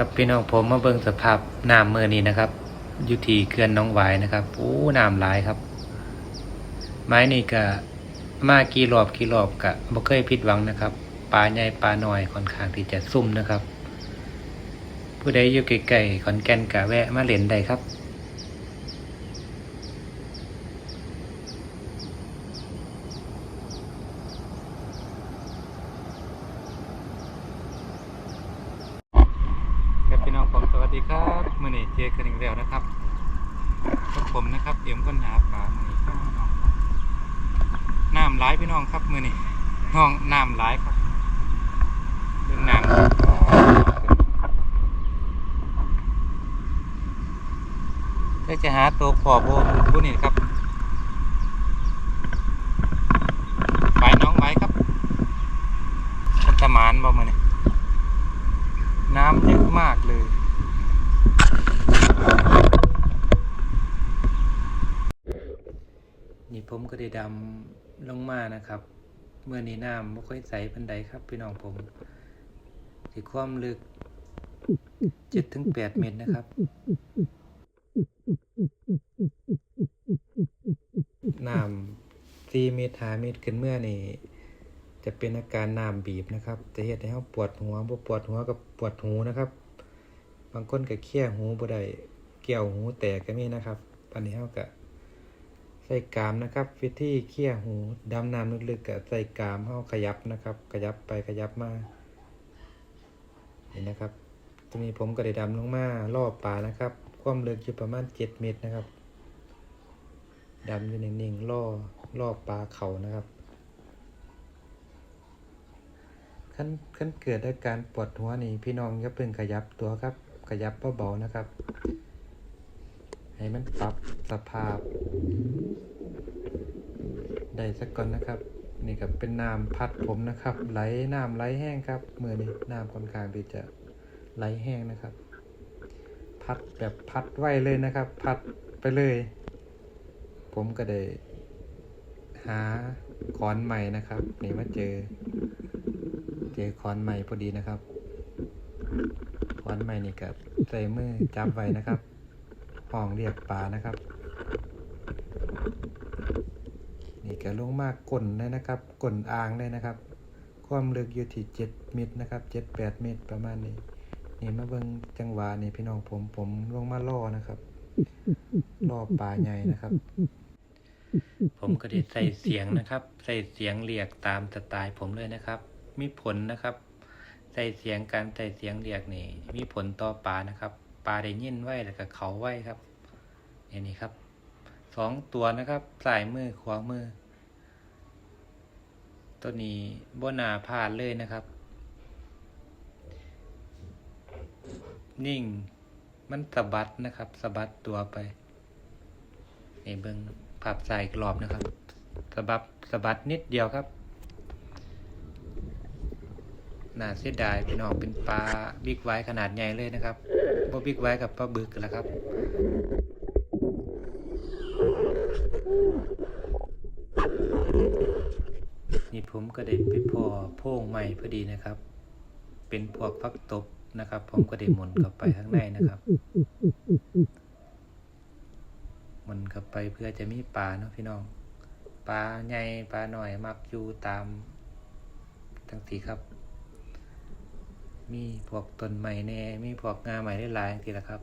ครับพี่น้องผมมาเบิ่งสภาพน้ำเมื่อนี้นะครับอยู่ที่เขื่อนน้องหวายนะครับโอ้น้ำหลายครับ ไม้นี่ก็มากี่รอบกี่รอบกะบ่เคยผิดหวังนะครับปลาใหญ่ปลาน้อยค่อนข้างที่จะซุ่มนะครับ ผู้ใดอยู่ไกลๆขอนแก่นกะแวะมาเล่นได้ครับพี่น้องผมสวัสดีครับมื่อนี้ เจอกันอีกแล้วนะครับกับผมนะครับ เอ็มก้นหาปลามือนี้น้ำร้ายพี่น้องครับมือนี้น้องน้ำร้ายครับเรื่องน้ำได้จะหาตัวขอบโบผู้นี่ครับไปน้องไว้ครับมันตะหมานบ่มื่อนี้ น้ำเยอะมากเลย นี่ ผมก็ได้ดำลงมานะครับ เมื่อนี้น้ำไม่ค่อยใสปันใดครับ พี่น้องผมที่ความลึกเจ็ดถึงแปดเมตรนะครับ น้ำสี่เมตรหาเมตรขึ้นเมื่อนี่จะเป็นอาการน้ำบีบนะครับ จะเฮ็ดให้เราปวดหัวบ่ปวดหัวกับปวดหูนะครับ บางคนก็เคี้ยหูบ่ได้เกี่ยวหูแตกก็มีนะครับอันนี้เฮาก็ ใส่กามนะครับวิธีเคี้ยหูดำน้ำลึกๆก็ใส่กามเฮาขยับนะครับ ขยับไปขยับมาเห็นนะครับทีนี้ผมก็ได้ดำลงมาล่อปลานะครับ ความลึกอยู่ประมาณ7เมตรนะครับดำอยู่นิ่งๆล่อล่อปลาเขานะครับขั้นขั้นเกิดอาการปวดหัวนี่พี่น้องอย่าเพิ่งขยับตัวครับ ขยับเบาๆนะครับ ให้มันปรับสภาพ ได้สักก่อนนะครับ นี่ก็เป็นน้ำพัดผมนะครับ ไหลน้ำไหลแห้งครับมือนี้น้ำค่อนข้างที่จะไหลแห้งนะครับ พัดแบบพัดไวเลยนะครับ พัดไปเลย ผมก็ได้หาขอนใหม่นะครับนี่มาเจอ เจอคอนใหม่พอดีนะครับคอนใหม่นี่กับใส่มือจับไว้นะครับห้องเรียกปลานะครับ นี่ก็ลงมากก่นเลยนะครับก่นอ่างเลยนะครับ ความลึกอยู่ที่เจ็ดเมตรนะครับเจ็ดแปดเมตรประมาณนี้ นี่มาเบิ่งจังหวะนี่พี่น้องผมผมลงมาล่อนะครับล่อปลาใหญ่นะครับ ผมก็ได้ใส่เสียงนะครับ ใส่เสียงเรียกตามสไตล์ผมเลยนะครับ มีผลนะครับ ใส่เสียงการใส่เสียงเรียกนี่ มีผลต่อปลานะครับปลาได้ยินไว้แล้วก็เขาไว้ครับนี่นี่ครับสองตัวนะครับสายมือขวามือ ตัวนี้บนาพลาดเลยนะครับ นิ่ง มันสะบัดนะครับสะบัดตัวไปนี่เบิ้งภาพใส่กรอบนะครับสะบัดสะบัดนิดเดียวครับน่าเสียดายพี่น้องเป็นปลาบิ๊กไว้ขนาดใหญ่เลยนะครับบ่บิ๊กไว้กับปลาบึกแหละครับ นี่ผมก็ได้ไปพอโพ่งใหม่พอดีนะครับ เป็นพวกฟักตบนะครับ ผมก็ได้หมุนเข้าไปข้างในนะครับหมุนเข้าไปเพื่อจะมีปลาเนาะพี่น้องปลาใหญ่ปลาหน่อยมักอยู่ตามทั้งทีครับ มีพวกต้นไม้แน่ มีพวกงาใหม่ได้หลายทีละครับ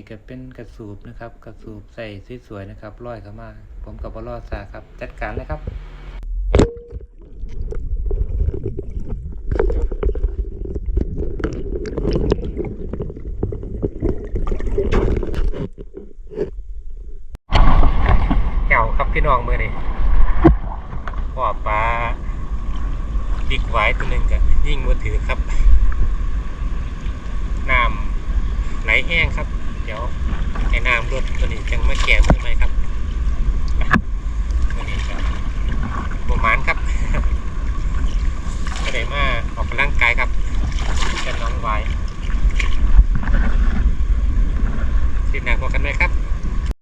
นี่ก็เป็นกระสูบนะครับ กระสูบใส่สวยๆนะครับร้อยเข้ามา ผมกับบอลอดซาครับ จัดการเลยครับแก้วครับพี่น้องมือนี่พ่อปลาบิ๊กไว้ตัวหนึ่งก็ยิ่งมือถือครับน้ำไหลแห้งครับ ในน้ำรถตัวนี้ยังไม่แก่เมื่อไหมครับ